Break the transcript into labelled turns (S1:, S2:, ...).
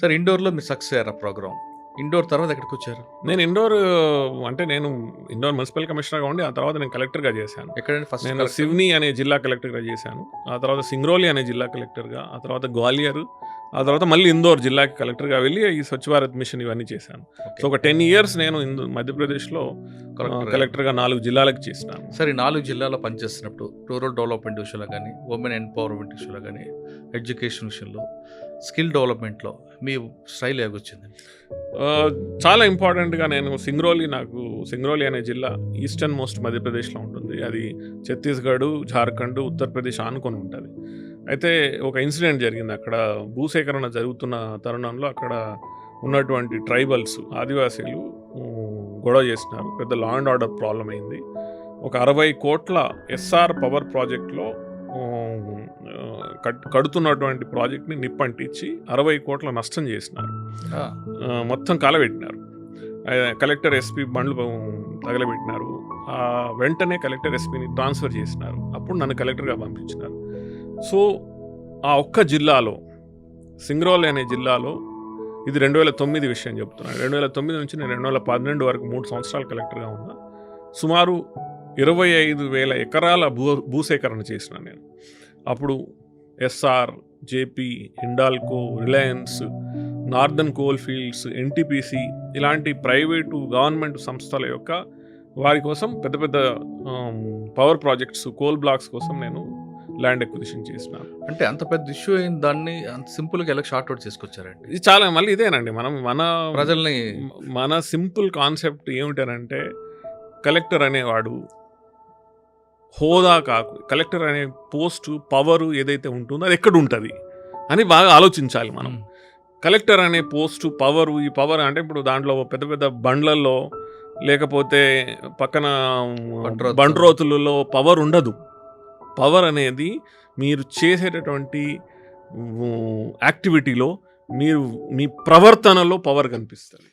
S1: Sir ఇండోర్లో మీరు success అయ్యారు ఆ ప్రోగ్రామ్ ఇండోర్ తర్వాత ఎక్కడికి వచ్చారు?
S2: నేను ఇండోర్ అంటే నేను ఇండోర్ మున్సిపల్ కమిషనర్గా ఉండి ఆ తర్వాత నేను కలెక్టర్గా చేశాను.
S1: ఎక్కడండి ఫస్ట్
S2: నేను సివ్ని అనే జిల్లా కలెక్టర్గా చేశాను. ఆ తర్వాత సింగ్రోలి అనే జిల్లా కలెక్టర్గా ఆ తర్వాత గ్వాలియర్ ఆ తర్వాత మళ్ళీ ఇందోర్ జిల్లాకి కలెక్టర్గా వెళ్ళి ఈ స్వచ్ఛ భారత్ మిషన్ ఇవన్నీ చేశాను. సో ఒక టెన్ ఇయర్స్ నేను ఇందు మధ్యప్రదేశ్లో. కలెక్టర్గా నాలుగు జిల్లాలకు చేసినాను.
S1: సరే నాలుగు జిల్లాలో పనిచేస్తున్నప్పుడు రూరల్ డెవలప్మెంట్ విషయంలో కానీ ఉమెన్ ఎంపవర్మెంట్ విషయంలో కానీ ఎడ్యుకేషన్ విషయంలో స్కిల్ డెవలప్మెంట్లో మీ స్టైల్ ఏగొచ్చింది
S2: చాలా ఇంపార్టెంట్గా నేను సింగ్రోలి నాకు సింగ్రోలి అనే జిల్లా ఈస్టర్న్ మోస్ట్ మధ్యప్రదేశ్లో ఉంటుంది. అది ఛత్తీస్గఢ్ జార్ఖండ్ ఉత్తరప్రదేశ్ ఆనుకొని ఉంటుంది. అయితే ఒక ఇన్సిడెంట్ జరిగింది. అక్కడ భూసేకరణ జరుగుతున్న తరుణంలో అక్కడ ఉన్నటువంటి ట్రైబల్స్ ఆదివాసీలు గొడవ చేసినారు. పెద్ద లా అండ్ ఆర్డర్ ప్రాబ్లం అయింది. ఒక అరవై కోట్ల ఎస్ఆర్ పవర్ ప్రాజెక్ట్లో కడుతున్నటువంటి ప్రాజెక్ట్ని నిప్పంటించి అరవై కోట్ల నష్టం చేసినారు. మొత్తం కాలబెట్టినారు. కలెక్టర్ ఎస్పీ బండ్లు తగలబెట్టినారు. వెంటనే కలెక్టర్ ఎస్పీని ట్రాన్స్ఫర్ చేసినారు. అప్పుడు నన్ను కలెక్టర్గా పంపించినారు. సో ఆ ఒక్క జిల్లాలో సింగ్రోల్ అనే జిల్లాలో ఇది రెండు వేల తొమ్మిది విషయం చెప్తున్నాను రెండు వేల తొమ్మిది నుంచి నేను రెండు వేల పన్నెండు వరకు మూడు సంవత్సరాలు కలెక్టర్గా ఉన్నా. సుమారు ఇరవై ఐదు వేల ఎకరాల భూ భూసేకరణ చేసిన నేను. అప్పుడు SR JP Hindalco Reliance Northern Coal Fields NTPC ఇలాంటి ప్రైవేటు గవర్నమెంట్ సంస్థల యొక్క వారి కోసం పెద్ద పెద్ద పవర్ ప్రాజెక్ట్స్ కోల్ బ్లాక్స్ కోసం నేను ల్యాండ్ ఎక్విజిషన్ చేసినాను
S1: అంటే అంత పెద్ద ఇష్యూ అయిన దాన్ని అంత సింపుల్గా ఎలా షార్ట్ అవుట్ చేసుకొచ్చారండి?
S2: ఇది చాలా మళ్ళీ ఇదేనండి. మనం మన
S1: ప్రజల్ని
S2: మన సింపుల్ కాన్సెప్ట్ ఏమిటనంటే కలెక్టర్ అనేవాడు హోదా కాకు కలెక్టర్ అనే పోస్టు పవర్ ఏదైతే ఉంటుందో అది ఎక్కడ ఉంటుంది అని బాగా ఆలోచించాలి మనం. కలెక్టర్ అనే పోస్టు పవర్ ఈ పవర్ అంటే ఇప్పుడు దాంట్లో పెద్ద పెద్ద బండ్లలో లేకపోతే పక్కన
S1: బండ్రోతు.
S2: బండ్రోతులలో పవర్ ఉండదు. పవర్ అనేది మీరు చేసేటటువంటి యాక్టివిటీలో మీరు మీ ప్రవర్తనలో పవర్ కనిపిస్తుంది.